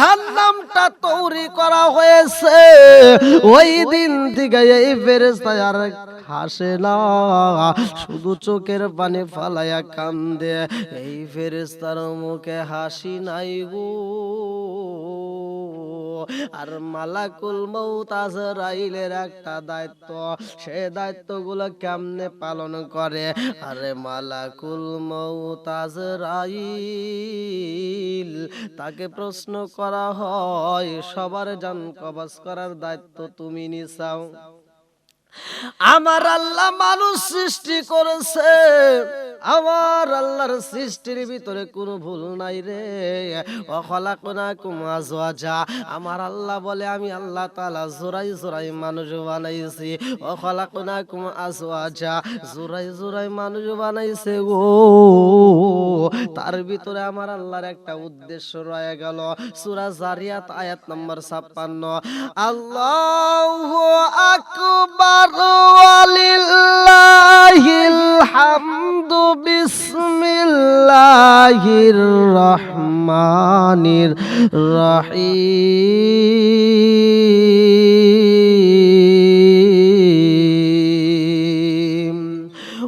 জাহান্নামটা তৈরি করা হয়েছে। ওই দিন থেকে এই ফেরেস্তা আর হাসে না। শুধু চোখের পানি ফালাইয়া কান্দে। এই ফেরেস্তার মুখে হাসি নাই গো। আর মালাকুল মৌত আজরাইলের একটা দায়িত্ব, সে দায়িত্বগুলো কেমনে পালন করে? আরে মালাকুল মৌত আজরাইল, তাকে প্রশ্ন করা হয়, সবার জান কবাস করার দায়িত্ব তুমি নিছাও আমার আল্লাহ মানুষ সৃষ্টি করেছে। আমার আল্লাহর সৃষ্টির ভিতরে কোনো ভুল নাই রে। অখলাকুনাকুম আজওয়াজা। আমার আল্লাহ বলে, আমি আল্লাহ তাআলা জোরাই জোরাই মানুষ বানাইছি। অখলাকুনাকুম আজওয়াজা। জোরাই জোরাই মানুষ বানাইছে গো। তার ভিতরে আমার আল্লাহর একটা উদ্দেশ্য রয়ে গেল। সূরা জারিয়াত আয়াত নম্বর 56 আল্লাহ আকবার। বিসমিল্লাহির রহমানির রহিম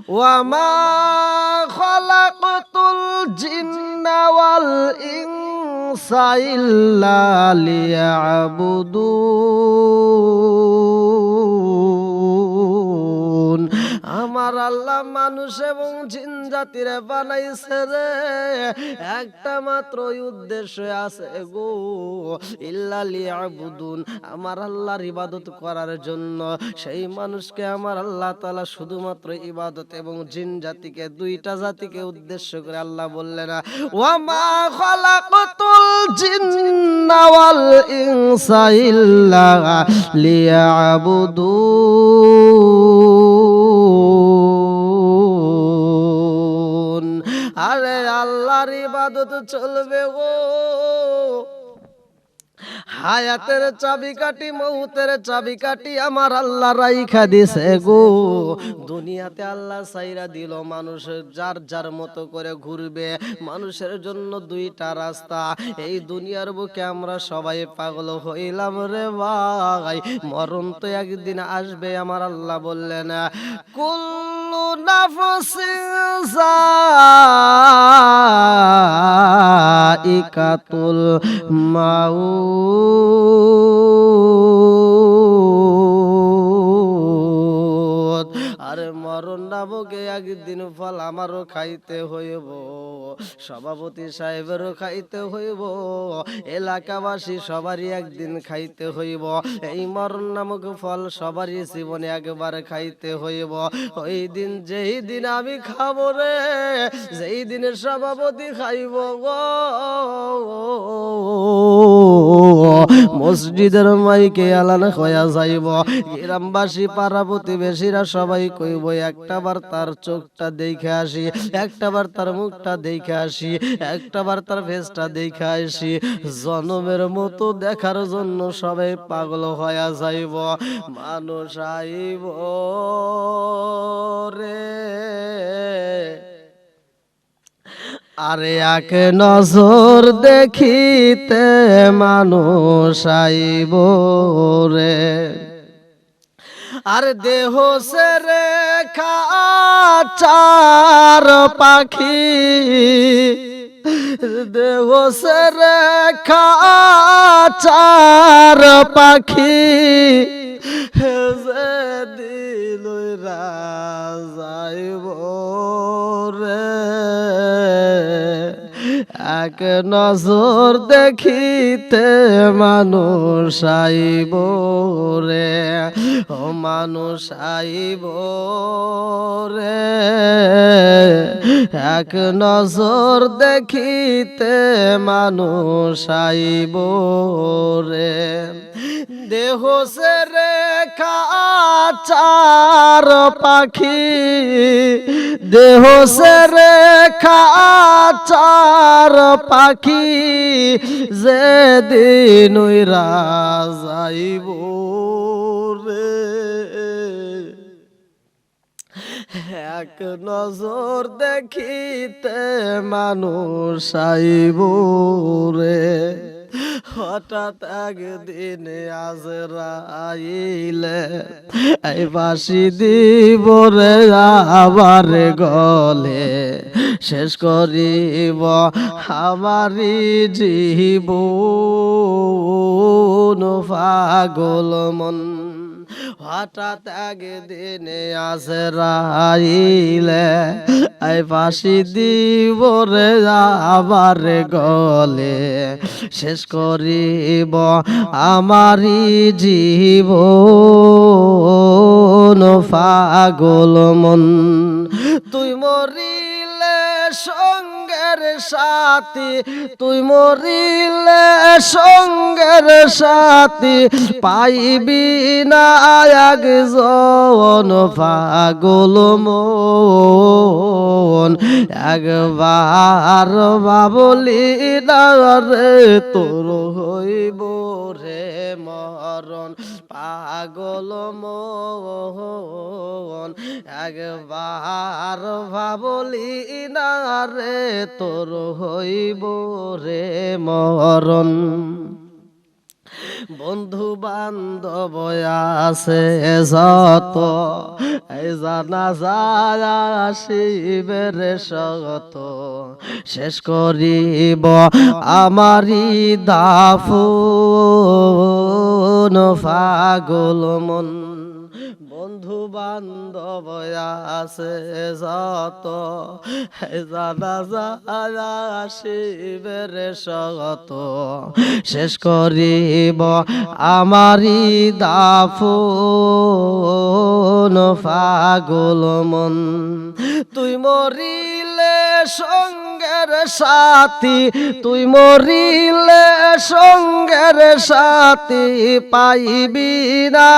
ওয়ামা খলাকতুল জিন্না ওয়াল ইনসা ইল্লা লিয়াবুদুন আমার আল্লাহ মানুষ এবং জিন জাতিরে বানাইছে রে। একটা মাত্র উদ্দেশ্য আছে গো। ইল্লা লিয়াবুদুন, আমার আল্লাহর ইবাদত করার জন্য। সেই মানুষকে আমার আল্লাহ তাআলা শুধুমাত্র ইবাদত এবং জিন জাতিকে, দুইটা জাতিকে উদ্দেশ্য করে আল্লাহ বললেন, ওয়ামা খালাকাতুল জিন্না ওয়াল ইনসা ইল্লা লিয়াবুদুন। ইবাদত চলবে গো। হায়াতের চাবিকাঠি মৌতের চাবিকাঠি আমার আল্লাহ রাইখা দিছে গো। দুনিয়াতে আল্লাহ সাইরা দিল মানুষ যার যার মতো করে ঘুরবে। মানুষের জন্য দুইটা রাস্তা। এই দুনিয়ার বুকে আমরা সবাই পাগল হইলাম রে ভাই। মরণ তো একদিন আসবে, আমার আল্লাহ বললেন, কুল্লু নাফসিন যাইকাতুল মাউত। আরে মরণ নামকে একদিন ফল আমারও খাইতে হইব। সভাপতি সাহেবেরও খাইতে হইব। এলাকাবাসী সবারই একদিন খাইতে হইব। এই মরণ নামক ফল সবারই জীবনে একবার খাইতে হইব। ওই দিন যেই দিন আমি খাব রে, যেই দিনে সভাপতি খাইব গো। মসজিদের মাইকে আলান হইয়া যাইব। গ্রামবাসী, পাড়া প্রতিবেশীরা সবাই কইব একটাবার তার চোখটা দেখে আসি একটাবার তার মুখটা দেখে আসি একটাবার তার ফেসটা দেখে আসি। জনমের মতো দেখার জন্য সবাই পাগল হইয়া যাইব। মানুষ আইব রে। আরে এক নজর দেখিতে মানুষ আইব রে। আর দেহ সে রেখা চার পাখি। দেহ সে রেখা চার পাখি। এক নজর দেখিতে মানুষ আইব রে, ও মানুষ আইব রে। এক নজর দেখিতে মানুষ আইব রে। দেহ সে রেখা চার পাখি দেহ সে রেখা চার পাখি যে দিন রাজাইব রে। এক নজর দেখিতে মানুষ আইব রে। হঠাৎ একদিন আজ রাইলে এই বাসি দিব আবার গলে। শেষ করিব আমারি জীব পাগল মন। হঠাৎ একদিন আসে রাইলে এই ফাঁসি দিব রে আবার গলে। শেষ করিব আমারি জীব পাগল মন। তুই মরিলে সঙ্গের সাথী, তুই মরিলে সঙ্গের সাথী, পাইবি না একজন পাগল মন। একবার বাবলি না রে, তোর হইব রে মরণ। পাগল মন একবার ভাবলি না রে তোর হইব রে মরণ। বন্ধু বান্ধব আছে যত জানা যায় শিবের শত শেষ করিব আমারি দাফন পাগল মন। বন্ধু বান্ধব আছে যত শিবের শত। শেষ করিব আমারি দাফন পাগল মন। তুই মরিলে সঙ্গের সাথী, তুই মরিলে সঙ্গের সাথী পাইবি না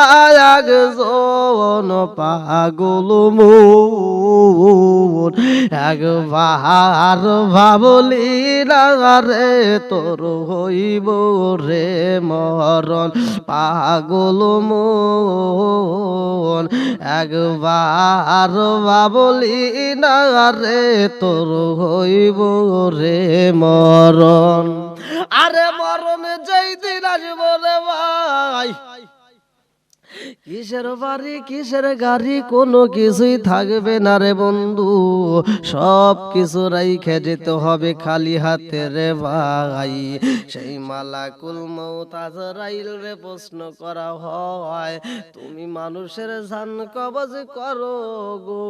একজন পাগল মন। একবার ভাবলি না রে, তোর হইব রে মরণ পাগল মন। একবার ভাবলি না রে, তোর হইব রে মরণ। আরে মরণ যেই দিন আসব রে ভাই কিসের বাড়ি, কিসের গাড়ি, কোনো কিছুই থাকবে না রে বন্ধু। সব কিছু রাইখে যেতে হবে খালি হাতে রে ভাই। সেই মালাকুল মৌতাজ রাইল রে প্রশ্ন করা হয়, তুমি মানুষের জান কবজ করো গো।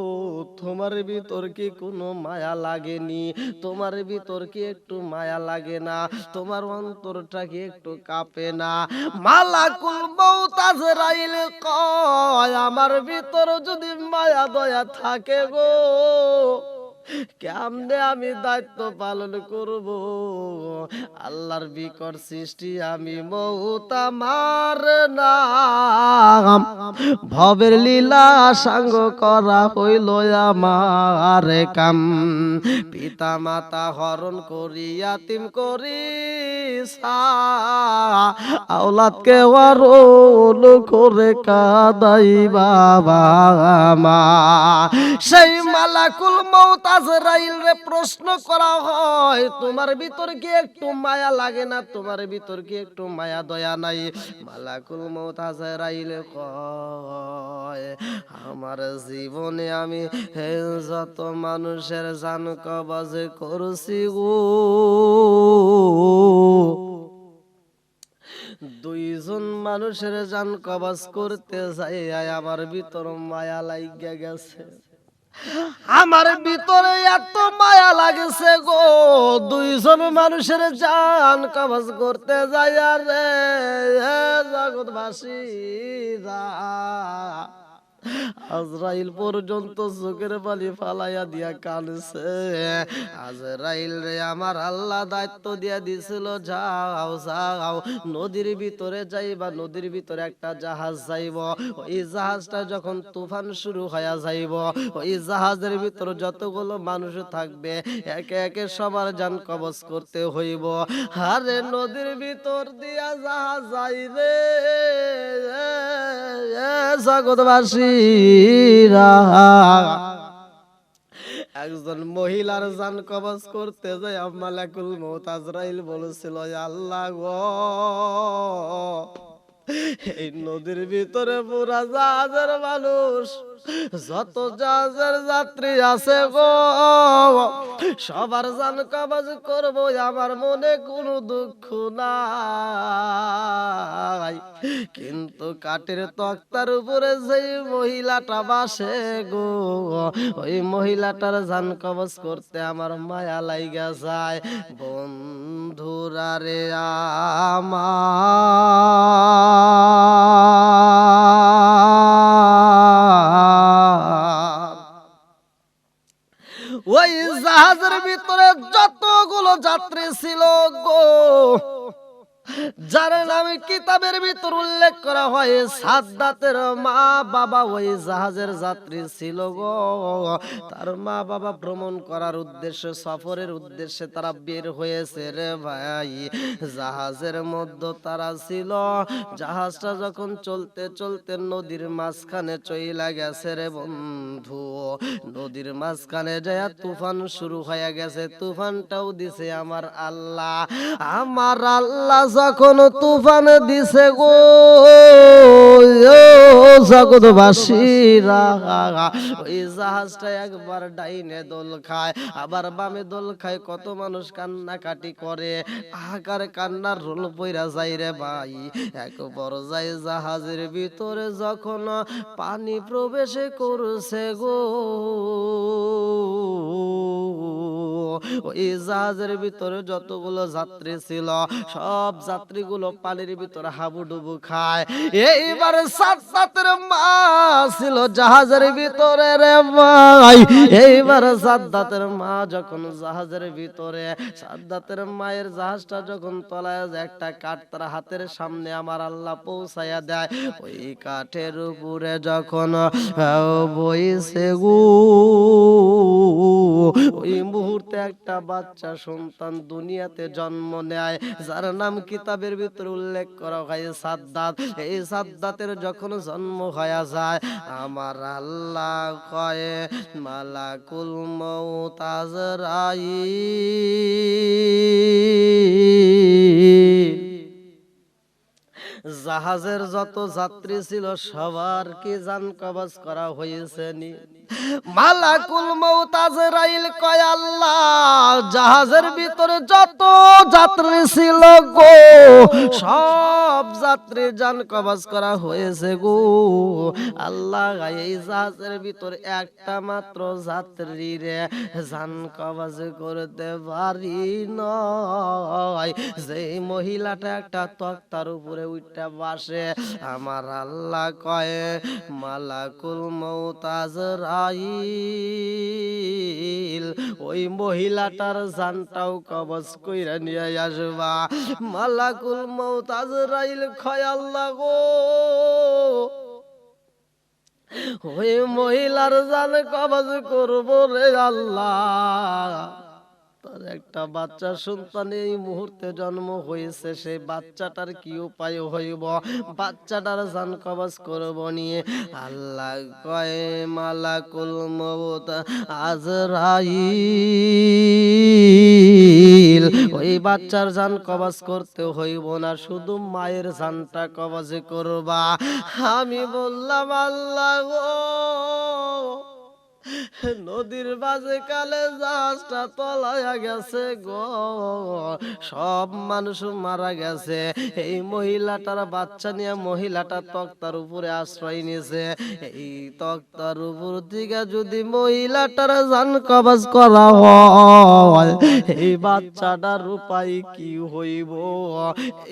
তোমার ভিতর কি কোনো মায়া লাগেনি? তোমার ভিতর কি একটু মায়া লাগে না? তোমার অন্তরটা কি একটু কাঁপে না? মালাকুল মৌতাজ রাইল কয় আমার ভিতর যদি মায়া দয়া থাকে গো কেমনে আমি দায়িত্ব পালন করব? আল্লাহর বিকট সৃষ্টি আমি মৌতা মার নাম। ভবের লীলা সাঙ্গ করা হইল আমার কাম। পিতা মাতা হরণ করি ইয়াতিম করি আওলাদকে ওয়ারোল করে কাদাই বাবা মা। সেই মালাকুল মৌত আজরাইল রে প্রশ্ন করা হয়, তোমার ভিতর কি একটু মায়া লাগে না? তোমার ভিতর কি একটু মায়া দয়া নাই? মালাকুল মৌত আজরাইল কয়, আমার জীবনে আমি যত মানুষের জান কবাজ করছি গো। দুইজন মানুষের জান কবাজ করতে যাই আমার ভিতর মায়া লাইগা গেছে। আমার ভিতরে এত মায়া লাগেছে গো। দুইজন মানুষের জান কবাজ করতে যাই রে জগৎবাসী আজরাইল পর্যন্ত চোখের বালি ফালাইয়া দিয়া কানছে আজরাইল রে, আমার আল্লাহ দায়িত্ব দিয়া দিছিল, যাও যাও। নদীর ভিতরে যাইবা, নদীর ভিতরে একটা জাহাজ যাইব। ওই জাহাজটা যখন তুফান শুরু হইয়া যাইব, ওই জাহাজের ভিতর যতগুলো মানুষ থাকবে, একে একে সবার যান কবজ করতে হইব। আরে নদীর ভিতর দিয়া জাহাজ যাই রে একজন মহিলার জান কবজ করতে যায় মালাকুল মৌত আজরাইল বলেছিল আল্লাহ গো, এই নদীর ভিতরে পুরা জাহাজের মানুষ যত জাহাজের যাত্রী আছে গো, সবার জান কবজ করব, আমার মনে কোনো দুঃখ নাই। কিন্তু কাঠের তক্তার উপরে যেই মহিলাটা বাসে গো, ওই মহিলাটার জান কবজ করতে আমার মায়া লাইগা যায়। বন্ধুরা রে আমার যাত্রী ছিল গো। যার নামে কিতাবের ভিতর উল্লেখ করা হয়, সাদ্দাতের মা বাবা ওই জাহাজের যাত্রী ছিল গো। তার মা বাবা ভ্রমণ করার উদ্দেশ্যে, সফরের উদ্দেশ্যে তারা বের হয়েছে রে ভাই। জাহাজের মধ্যে তারা ছিল। জাহাজটা যখন চলতে চলতে নদীর মাঝখানে চইলা গেছে রে বন্ধু। নদীর মাঝখানে যায় তুফান শুরু হয়ে গেছে। তুফানটাও দিছে আমার আল্লাহ। আমার আল্লাহ যখন তুফান দিছে গো জগৎবাসীরা, ওই জাহাজটা একবার ডাইনে দোল খায়, আবার বামে দোল খায়, কত মানুষ কান্নাকাটি করে আকার কান্নার রোল পইরা যায় রে ভাই। এক যায় জাহাজের ভিতরে যখন পানি প্রবেশে করছে গো ওই জাহাজের ভিতরে যতগুলো যাত্রী ছিল, সব যাত্রীগুলো পানির ভিতরে হাবুডুবু খায়। এইবার সাত সাতের মা ছিল জাহাজের ভিতরে রে ভাই। এইবার সাদ্দাতের মা যখন জাহাজের ভিতরে সাদ্দাতের মায়ের জাহাজটা যখন তলায় একটা কাঠ তার হাতের সামনে আমার আল্লাহ পৌঁছাইয়া দেয়। ওই কাঠের উপরে যখন বইছে গো। ওই মুহূর্তে একটা বাচ্চা সন্তান দুনিয়াতে জন্ম নেয়, যার নাম কিতাবের ভিতরে উল্লেখ করা হয় সাদ্দাত। এই সাদ্দাতের যখন জন্ম হয়ে যায়, আমার আল্লাহ কয়ে, মালাকুল মৌতাজরাই জাহাজের যত যাত্রী ছিল, সবার কি জান কবজ করা হয়েছে নি? মালাকুল মৌতাজরাইল কয় আল্লাহ, জাহাজের ভিতরে যত যাত্রী ছিল গো, সব যাত্রী জান কবজ করা হয়েছে গো। আল্লাহ এই জাহাজের ভিতরে একটা মাত্র যাত্রী রে জান কবজ করতে পারি নয়। যে মহিলাটা একটা তক্তার উপরে উঠটা বাসে, আমার আল্লাহ কয়ে, মালাকুল মৌতাজ রাইল ওই মহিলাটার জানটাও কবজ কইরা নিয়ে আসবা। মালাকুল মৌতাজ রাইল খয় আল্লাহ গো! ওই মহিলার জান কবজ করব রে আল্লাহ। একটা বাচ্চা সন্তান এই মুহূর্তে জন্ম হয়েছে সেই বাচ্চাটার কি উপায় হইব? বাচ্চাটার জান কবজ করব নিয়ে। আল্লাহ কয়, মালাকুল মবত আজরাইল। ওই বাচ্চার জান কবজ করতে হইব না, শুধু মায়ের জানটা কবজ করবা। আমি বললাম, আল্লাহ নদীর বাজে কালে জাহাজটা তলায়া গেছে গো। সব মানুষ মারা গেছে। এই মহিলাটার বাচ্চা নিয়ে মহিলাটা তক্তার উপরে আশ্রয় নিয়েছে। এই তক্তার উপর থেকে যদি মহিলাটার জান কবাজ করা হয়, এই বাচ্চাটার উপায় কি হইব?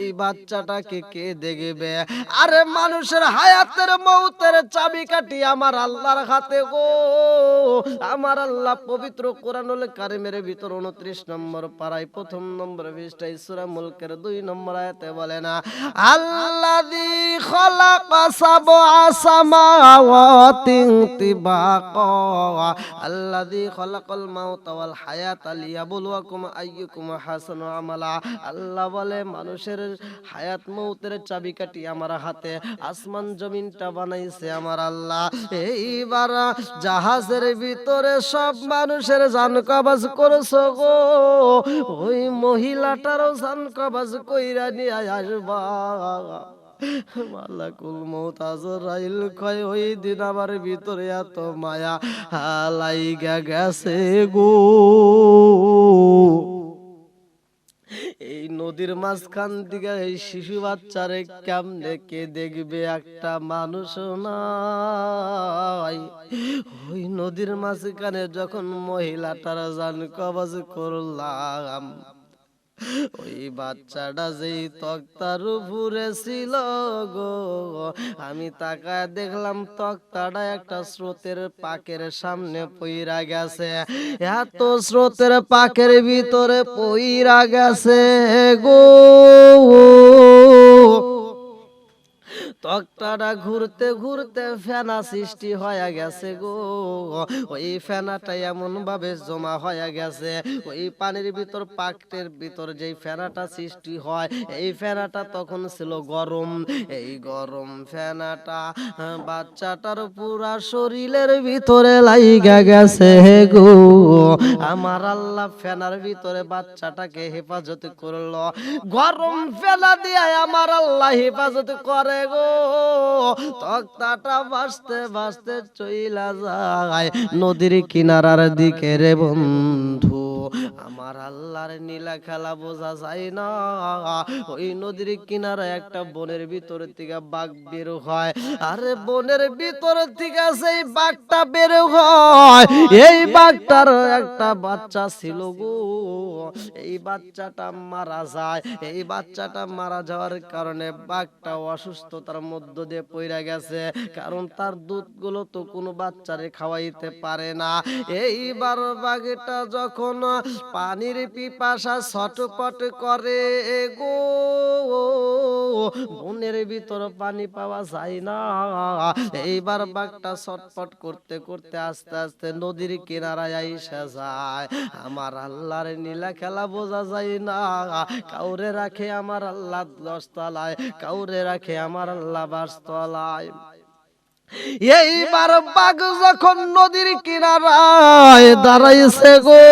এই বাচ্চাটাকে কে দেখবে? আরে মানুষের হায়াতের মৌতের চাবি কাটি আমার আল্লাহর হাতে গো। আমার আল্লাহ পবিত্র কোরআনুল কারিমের ভিতর উনত্রিশ নম্বর প্রথম নম্বর পৃষ্ঠায় সূরা মুলকের দুই নম্বর বলে না হায়াতা মানুষের হায়াত মৌতের আমার হাতে, আসমান জমিনটা বানাইছে আমার আল্লাহ। এইবার জাহাজের মাছের ভিতরে সব মানুষের জান কবাজ করছ গো। ওই মহিলাটারও জান কবাজ কইরা নিয়ে আসবা। মালাকুল মৌত আজরাইল কয়, ওই দিন আমার ভিতরে এত মায়া হালাইগা গেছে গো। নদীর মাঝখান দিকে এই শিশু বাচ্চারে কেমনে কে দেখবে? একটা মানুষ নাই। ওই নদীর মাঝখানে যখন মহিলা তারা জান কবজ করলাম ওই বাচ্চাটা যেই তক্তার উপরে ছিল গো, আমি তাকায় দেখলাম তক্তাটা একটা স্রোতের পাকের সামনে পইরা গেছে। এত স্রোতের পাকের ভিতরে পইরা গেছে গো। তক্তাটা ঘুরতে ঘুরতে ফেনা সৃষ্টি হয়ে গেছে গো। ওই ফেনাটা এমন ভাবে জমা হয়ে গেছে, ওই পানির ভিতর পাকটের ভিতর যেই ফেনাটা সৃষ্টি হয়, এই ফেনাটা তখন ছিল গরম। এই গরম ফেনাটা বাচ্চাটার পুরা শরীরের ভিতরে লাইগা গেছে গো। আমার আল্লাহ ফেনার ভিতরে বাচ্চাটাকে হেফাজত করল। গরম ফেনা দিয়ে আমার আল্লাহ হেফাজত করে গো। তক্তাটা বাঁচতে বাঁচতে চইলা যায়। নদীর কিনারার দিকে রে বন্ধু, আমার আল্লাহর নীলা খেলা বোঝা যায় না। ওই নদীর কিনারে একটা বনের ভিতর থেকে বাঘ বের হয়। আরে বনের ভিতর থেকে সেই বাঘটা বের হয়। এই বাঘটার একটা বাচ্চা ছিল গো। এই বাচ্চাটা মারা যায়। এই বাচ্চাটা মারা যাওয়ার কারণে বাঘটা অসুস্থতার মধ্য দিয়ে পড়ে গেছে। কারণ তার দুধগুলো তো কোনো বাচ্চারে খাওয়াইতে পারে না। এইবার বাঘটা যখন পানির পিপাসা ছটপট করে গো বনের ভিতর পানি পাওয়া যায় না। এইবার বাঘটা ছটপট করতে করতে আস্তে আস্তে নদীর কিনারায় আইসা যায়। আমার আল্লাহর নীলা খেলা বোঝা যায় না। কাউরে রাখে আমার আল্লাহ দশ তলায় কাউরে রাখে আমার আল্লাহ বাস তলায় এইবার বাঘ যখন নদীর কিনারায় দাঁড়াইছে গো,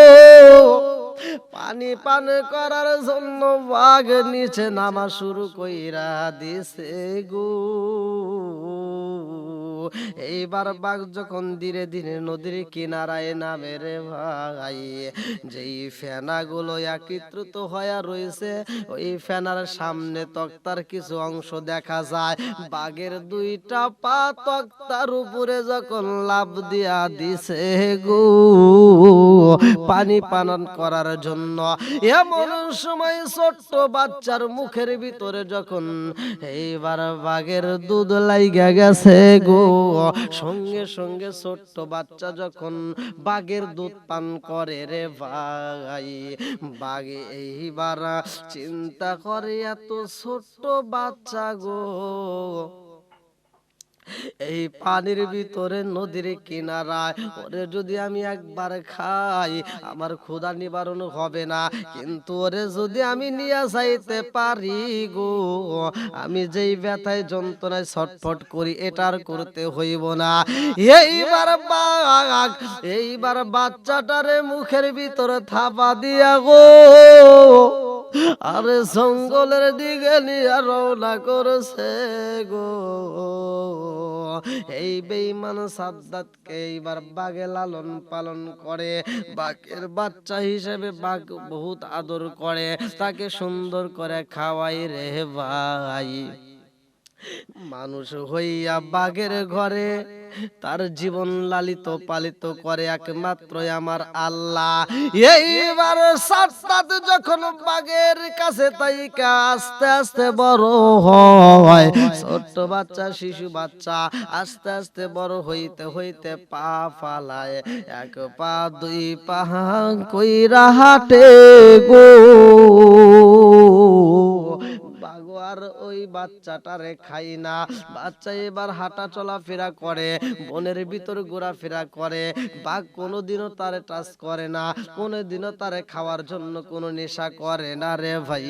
পানি পান করার জন্য বাঘ নিচে নামা শুরু কইরা দিছে গো। এইবার বাঘ যখন ধীরে ধীরে নদীর কিনারায় নামে রে ভাই, যেই ফেনাগুলো একত্রিত হয়ে রয়েছে, ওই ফেনার সামনে তক্তার কিছু অংশ দেখা যায়। বাঘের দুইটা পা তক্তার উপরে যখন লাভ দিয়া দিছে গো, পানি পানন করার জন্য। এমন সময় ছোট্ট বাচ্চার মুখের ভিতরে যখন এইবার বাঘের দুধ লাইগা গেছে গো সঙ্গে সঙ্গে ছোট্ট বাচ্চা যখন বাঘের দুধ পান করে রে ভাই, বাঘে এইবার চিন্তা করে, এত ছোট্ট বাচ্চা গো। এই পানির ভিতরে নদীর কিনারায়, ওরে যদি আমি একবার খাই, আমার ক্ষুধা নিবারণ হবে না। কিন্তু ওরে যদি আমি নিয়ে যাইতে পারি গো, আমি যেই ব্যথায় যন্ত্রণায় ছটফট করি এটার করতে হইব না। এইবার বাঘ, এইবার বাচ্চাটারে মুখের ভিতরে থাপা দিয়া গো। আরে জঙ্গলের দিকে নিয়ে রওনা করেছে গো। এই বেইমান সাদ্দাতকে এইবার বাঘে লালন পালন করে, বাঘের বাচ্চা হিসেবে বাঘ বহুত আদর করে, তাকে সুন্দর করে খাওয়াই রে ভাই। মানুষ হইয়া বাঘের ঘরে, তার জীবন লালিত পালিত করে একমাত্র আমার আল্লাহ। এইবার সাত যখন বাঘের কাছে তাইকা আস্তে আস্তে বড় হয়, ছোট্ট বাচ্চা, শিশু বাচ্চা আস্তে আস্তে বড় হইতে হইতে পা ফালায়, এক পা, দুই পা কইরা হাটে গো। বাগোয়ার ওই বাচ্চাটারে খাই না। বাচ্চা এবার হাঁটা চলাফেরা করে, বনের ভিতর ঘোরাফেরা করে। বাঘ কোনোদিনও তারে টাচ করে না, কোনোদিনও তারে খাওয়ার জন্য কোনো নেশা করে না রে ভাই।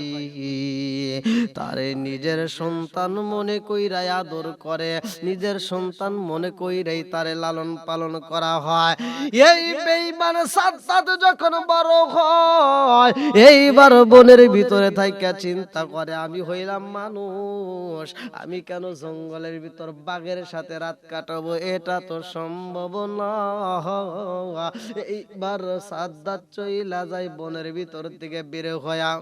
তারে নিজের সন্তান মনে কইরাই আদর করে, নিজের সন্তান মনে কইরাই তারে লালন পালন করা হয়। এই বেইমান সাত যখন বড় হয়, এইবার বনের ভিতরে থাইকা চিন্তা করে, আমি হইলাম মানুষ। আমি কেন জঙ্গলের ভিতর বাঘের সাথে রাত কাটাবো? এটা তো সম্ভব না এইবার সাদ্দাত চইলা যায় বনের ভিতর থেকে বের হয়া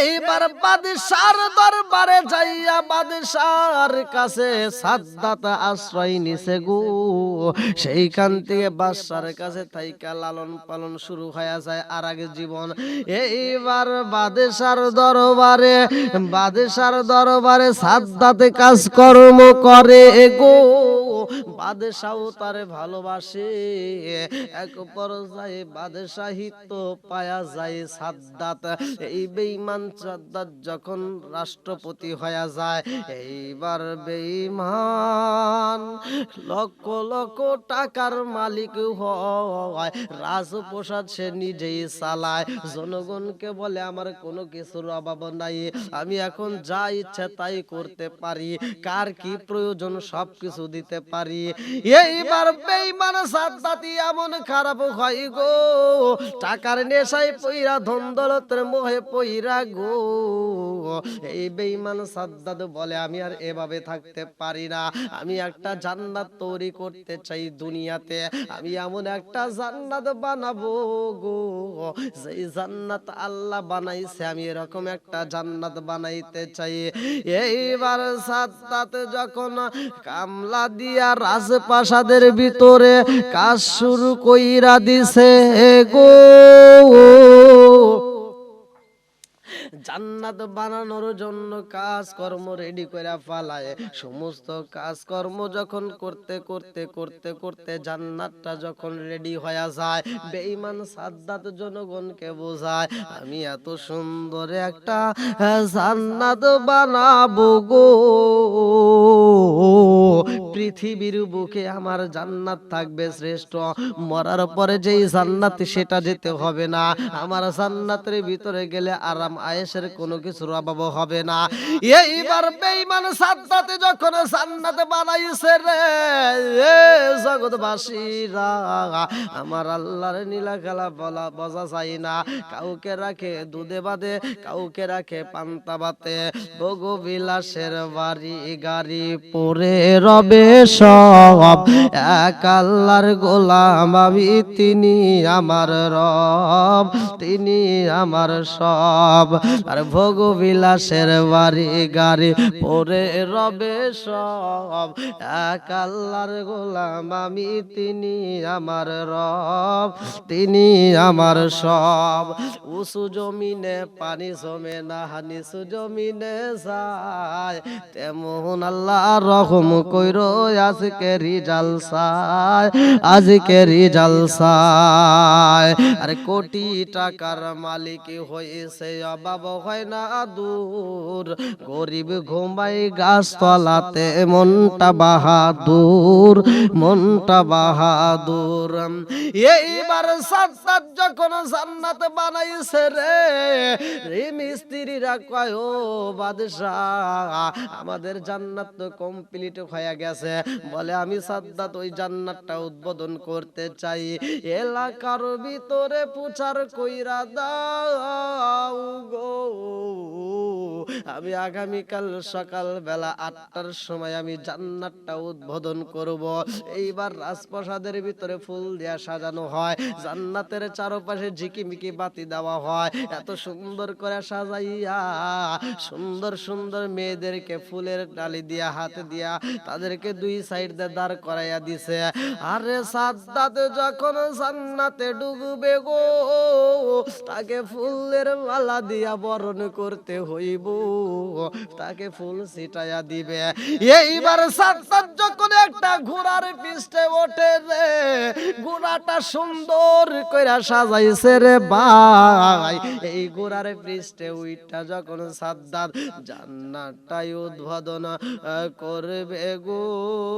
এইবার বাদশার দরবারে যাইয়া বাদশার কাছে সাদ্দাত আশ্রয় নিছে গো। সেইখান থেকে বাদশার কাছে থাইকা লালন পালন শুরু হয়ে যায় আর আগে জীবন। এইবার বাদেশার দরবারে বাদেশার দরবারে সাদ্দাতে কাজকর্ম করে গো। বাদশাও তারে ভালোবাসে। এক পর্যায়ে বাদশাহিত্য পায়া যায় সাদ্দাত। এই বেঈমান সাদ্দাত যখন রাষ্ট্রপতি হয়ে যায়, এইবার বেঈমান লক্ষ লক্ষ টাকার মালিক হয়। রাজপ্রসাদ সে নিজেই চালায়। জনগণকে বলে, আমার কোনো কিছুর অভাব নাই। আমি এখন যা ইচ্ছা তাই করতে পারি। কার কি প্রয়োজন সব কিছু দিতে পারি এইবার বেঈমান সাদ্দাতি এমন খারাপ হয় গো। টাকার নেশায় পইরা ধন দৌলতের মোহে পইরা গো। এই বেঈমান সাদ্দাত বলে, আমি আর এভাবে থাকতে পারি না। আমি একটা জান্নাত তৈরি করতে চাই দুনিয়াতে। আমি এমন একটা জান্নাত বানাবো গো। যেই জান্নাত আল্লাহ বানাইছে, আমি এরকম একটা জান্নাত বানাইতে চাই। এইবার সাদ্দাত যখন কামলা দিয়া রাজপ্রাসাদের ভিতরে কাজ শুরু কইরা দিছে গো। জান্নাত বানানোর জন্য কাজকর্ম রেডি করে ফালায়। সমস্ত কাজকর্ম যখন করতে করতে করতে করতে জান্নাতটা যখন রেডি হয়ে যায়, বেঈমান সাদ্দাত জনগণকে বোঝায়, আমি এত সুন্দর একটা জান্নাত বানাবো গো। পৃথিবীর বুকে আমার জান্নাত থাকবে শ্রেষ্ঠ। মরার পরে যেই জান্নাত, সেটা যেতে হবে না। আমার জান্নাতের ভিতরে গেলে আরাম আয়েসের কোনো কিছুর অভাব হবে না। এইবার বেঈমান সাদ্দাতে যখন জান্নাত বানাইছে রে জগৎবাসীরা, আমার আল্লাহর নীলা খেলা বলা বোঝা যায় না। কাউকে রাখে দুধে বাদে, কাউকে রাখে পান্তা বাতে। বগু বিলাসের বাড়ি গাড়ি পরে রবে সব এক আল্লাহর গোলাম, আমি তিনি আমার রব, তিনি আমার সব। আর ভোগ বিলাসের বাড়ি গাড়ি পরে রবে সব। এক আল্লাহর গোলাম, আমি তিনি আমার রব, তিনি আমার সব। উঁচু জমিনে পানি জমে না, নিচু জমিনে যায়। তেমন আল্লাহ রহম কইর আজকে রিজাল সায় আজকে রিজাল সায় কোটি টাকার মালিক হয়েছে, অভাব হয় না দূর। গরিব ঘুমাই গাছ তলাতে মনটা বাহাদুর মনটা বাহাদুর। এইবার সাত যখন জান্নাত বানাইছে রে রে মিস্ত্রিরা কয়, ও বাদশাহ, আমাদের জান্নাত তো কমপ্লিট হয়ে গেছে। বলে, আমি সাদ্দাত ওই জান্নাতটা উদ্বোধন করতে চাই। এলাকার ভিতরে পুচার কইরা দাও গো। আমি আগামীকাল সকাল বেলা আটটার সময় আমি জান্নাতটা উদ্বোধন করব। এইবার রাজপ্রাসাদের ভিতরে ফুল দিয়া সাজানো হয়। জান্নাতের চারপাশে ঝিকিমিকি বাতি দেওয়া হয়। এত সুন্দর করে সাজাইয়া, সুন্দর সুন্দর মেয়েদেরকে ফুলের ডালি দিয়া, হাতে দিয়া, তাদেরকে দুই সাইড দাঁড় করাইয়া দিছে। আরে সাদ্দাতে যখন জান্নাতে ডুববে গো, তাকে ফুলের মালা দিয়া বরণ করতে হইব, তাকে ফুল ছিটাইয়া দিবে। এইবার সাত্তার যখন একটা ঘোড়ার পিষ্টে ওঠে রে, ঘোড়াটা সুন্দর কইরা সাজাইছে রে ভাই। এই ঘোড়ার পৃষ্ঠে উইটা যখন সাদ্দাত জান্নাতটাই উদ্বোধন করবে গো। Oh.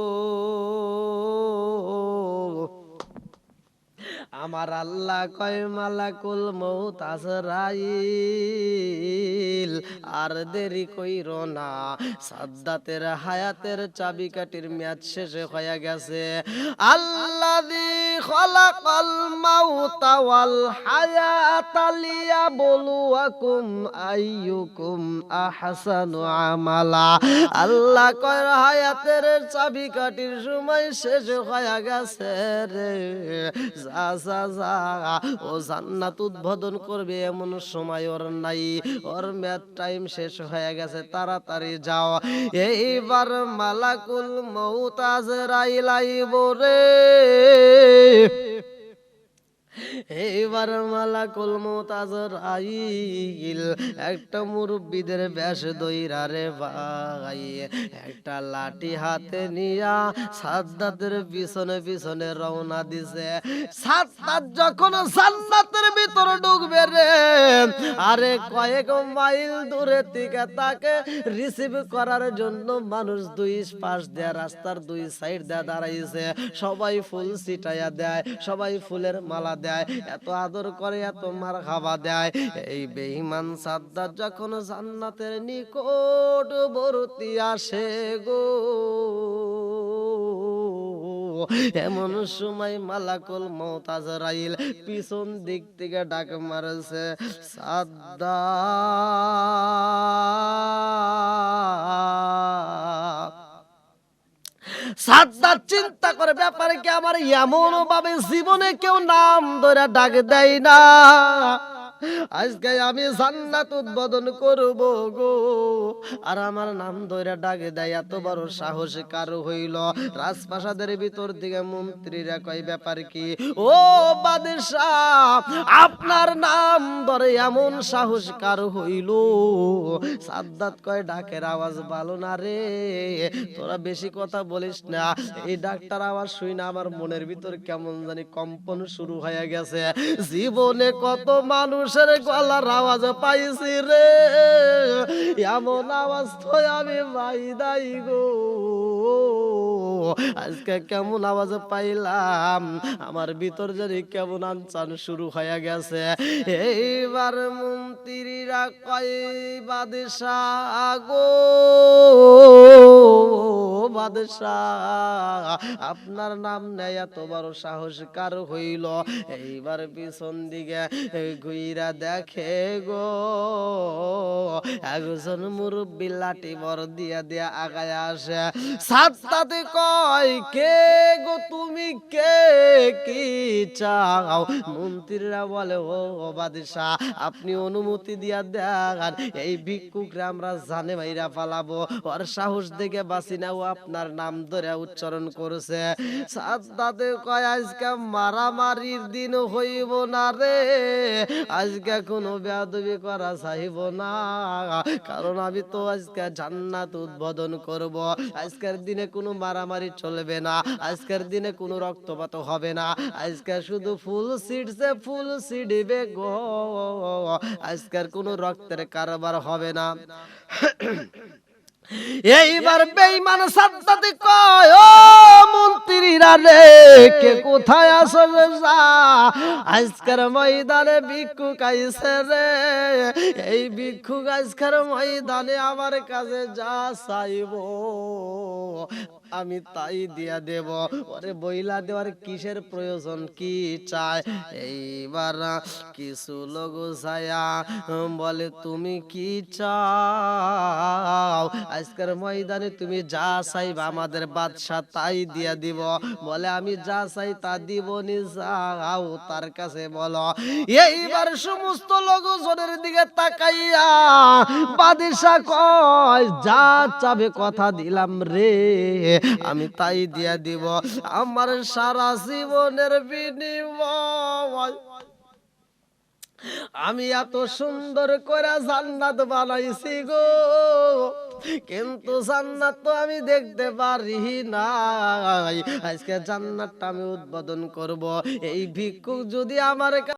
আমার আল্লাহ কয়, মালাকুল মৌত আজরাইল। আর দেরি কইর না, সাদ্দাতের হায়াতের চাবিকাঠির মেয়াদ শেষে হয়ে গেছে। আল্লাযী খলাকাল মাউতা ওয়াল হায়াতা লিয়াবলুয়াকুম আইয়ুকুম আহসানু আমালা। আল্লাহ কয়, হায়াতের চাবিকাঠির সময় শেষ হয়ে গেছে রে। যা ও জান্নাত উদ্বোধন করবে এমন সময় ওর নাই। ওর ম্যাথ টাইম শেষ হয়ে গেছে, তাড়াতাড়ি যাও। এইবার মালাকুল মৌতাজ রাইলাই রে। এইবার মালাকুল মোতাজর আইল। একটা মুরব্বীদের বেশ দইরা রে ভাই। একটা লাঠি হাতে নিয়া সাদ্দাতের পিছনে পিছনে রওনা দিছে। সাদ্দাত যখন জান্নাতের ভিতর ঢুকবে রে, আরে কয়েক মাইল দূরে থেকে তাকে রিসিভ করার জন্য মানুষ দুই পাশ দেয়া রাস্তার দুই সাইড দেয়া দাঁড়াইছে। সবাই ফুল ছিটাইয়া দেয়, সবাই ফুলের মালা দেয়। এত আদর করে, এত মার খাওয়া দেয়। এই বেঈমান সাদ্দার যখন জান্নাতের নিকট বরতি আসে গো, এমন সময় মালাকুল মৌতাজরাইল পিছন দিক থেকে ডাক মারছে সাদ্দা সাদ্দাত চিন্তা করে ব্যাপারে কি আমার এমন ভাবে জীবনে কেউ নাম ধরে ডাক দেয় না? আজকে আমি জান্নাত উদ্বোধন করব গো। আর আমার নাম ধরে ডাক দেয়, এত বড় সাহস কারও হইল? রাজপ্রাসাদের ভিতর দিকে মন্ত্রীরা কয়, ব্যাপার কি? ও বাদশাহ, আপনার নাম ধরে এমন সাহস কারও হইল? সাদ্দাত কয়, ডাকের আওয়াজ ভালো না রে। তোরা বেশি কথা বলিস না। এই ডাক্তার আওয়াজ শুই না, আমার মনের ভিতর কেমন জানি কম্পন শুরু হয়ে গেছে। জীবনে কত মানুষের গলার আওয়াজ পাইছি রে। এমন আওয়াজ তো আমি পাই দাই গো। আজকে কেমন আওয়াজ পাইলাম? আমার ভিতর জানি কেমন আনচান শুরু হয়ে গেছে। এইবার মন্ত্রীরা কয়, বাদশাহ গো, বাদশাহ, আপনার নাম নেয় এত বড় সাহস কার হইল? এইবার পিছন দিকে ঘুইরা দেখে গো, একজন মুরব্বী লাঠি বর দিয়া দিয়া আগায় আসে। সাতটাতে কয় কে গো তুমি? কে? কি চাও? মন্ত্রীরা বলে ও বাদশাহ আপনি অনুমতি দিয়া দেখান। এই ভিক্ষুকরা আমরা জানে ভাইরা পালাবো ওর সাহস দেখে বাসি না ও আপনার নাম ধরে উচ্চারণ করেছে। সাদ্দাতে কয় আজকে মারামারির দিন হইব না রে। আজকে কোনো বেয়াদবি করা চাইব না। কারণ আমি তো আজকে জান্নাত উদ্বোধন করব। আজকের দিনে কোনো মারামারি চলবে না। আজকের দিনে কোনো রক্তপাত হবে না। আজকে শুধু ফুল ছিটছে ফুল ছিড়বে গো আজকের কোনো রক্তের কারবার হবে না। এইবার বেইমান সাদ্দাতে কয়, ও মন্ত্রীরা রে, কে কোথায় আসলে যা আজকের ময়দানে ভিক্ষুক আইছে রে। এই ভিক্ষুক আজকের ময়দানে আমার কাছে যা চাইব। আমি তাই দিয়া দেব। ওরে বইলা দেওয়ার কিসের প্রয়োজন? কি চায়? এইবার কিছু লোক ছায়া বলে, তুমি কি চাও? আজকের ময়দানে তুমি যা চাইবা, আমাদের বাদশাহ তাই দিয়া দিব। বলে, আমি যা চাই তা দিব নি যাও তার কাছে বলো। এইবার সমস্ত লোকজনের দিকে তাকাইয়া বাদশাহ কয়, যা চাবে কথা দিলাম রে। আমি তাই দিয়া দিব আমার সারা জীবনের বিনিময়। আমি এত সুন্দর করে জান্নাত বানাইছি গো, কিন্তু জান্নাত তো আমি দেখতে পারি নাই। আজকে জান্নাতটা আমি উদ্বোধন করব। এই ভিক্ষুক যদি আমার